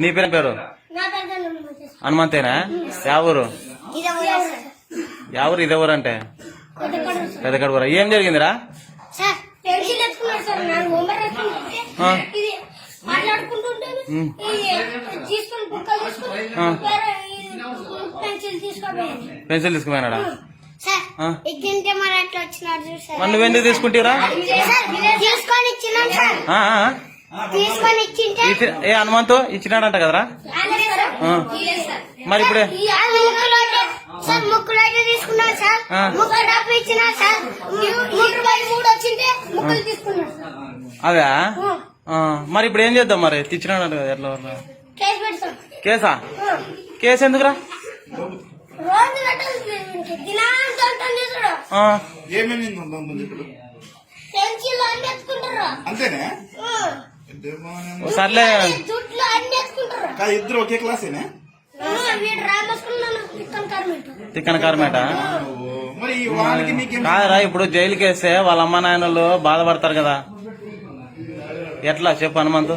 నీ పేరు పేరు. హనుమంతేనా యా ఊరు ఇది ఎవరు సార్? యా ఊరు ఇదే ఊరు. అంటే. పెద్ద కడుపురా ఏం జరిగిందిరా? పెన్సిల్ తీసుకుపోయినాడా? నువ్వెందుకు తీసుకుంటీరా ఏ హనుమంతు? ఇచ్చినాడంట కదరా? అదే. మరి ఇప్పుడే? సార్ ముక్కులో అయితే సార్. డబ్బు ఇచ్చినా సార్. మూడు వచ్చింటే ముక్కలు అవా. ఆ, మరి ఇప్పుడు ఏం చేద్దాం మరి? తెచ్చినాడంట కదా ఎట్లా? కేసు పెడతాం. కేసా? ఎందుకురా? ఏమేమి అంతేనే? సర్లే. ఇద్దరు ఒకే క్లాసేనే కర్మిట్. తిక్కన కార్మేట? మరి ఈ వానికి నీకేం కాదురా ఇప్పుడు జైలుకి వేస్తే వాళ్ళ అమ్మ నాయనలు బాధపడతారు కదా. ఎట్లా? చెప్పు హనుమంతు.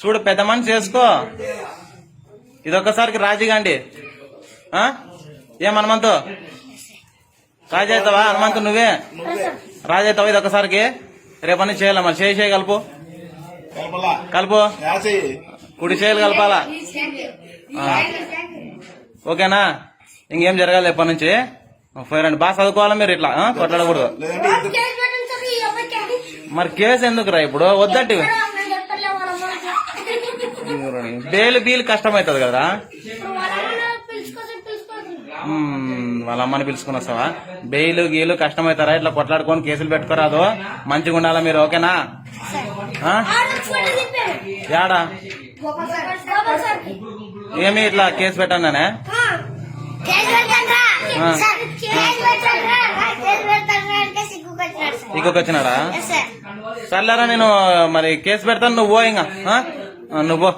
చూడు పెద్ద మనిషి చేసుకో. ఇదొక్కసారికి రాజీగాండి. ఆ? ఏం హనుమంతు? రాజీ అవుతావా హనుమంతు నువ్వే? రాజీ అవుతావా ఇదొక్కసారికి? రేపని చేయాలి మరి. చేయి చేయి కలుపు కలపలా? కలుపు. యాసయ్యి కుడి చేయాలి కలపాలా. ఓకేనా? ఇంకేం జరగాలి ఎప్పటి నుంచి? పోయిరండి బాగా చదువుకోవాలా మీరు ఇట్లా? కొట్లాడకూడదు. కేసు. మరి కేసు ఎందుకురా ఇప్పుడు? వద్దంటే. ఎక్కడో నేను చెప్తలే వాళ్ళ అమ్మకి. బేలు బీలు కష్టమవుతుంది కదరా ఇప్పుడు వాళ్ళ అమ్మని పిలుచుకోసం పిలుచుకోసం మ్మ్, వాళ్ళ అమ్మని పిలుచుకుని వస్తావా? బెయిలు గీలు కష్టమవుతారా? ఇట్లా కొట్లాడుకొని కేసులు పెట్టుకోరాదు మంచిగా ఉండాలా మీరు? ఓకేనా? యాడా. ఏమి ఇట్లా కేసు పెట్టానే సార్. సర్లేరా నేను మరి కేసు పెడతాను నువ్వు ఇంకా. నువ్వు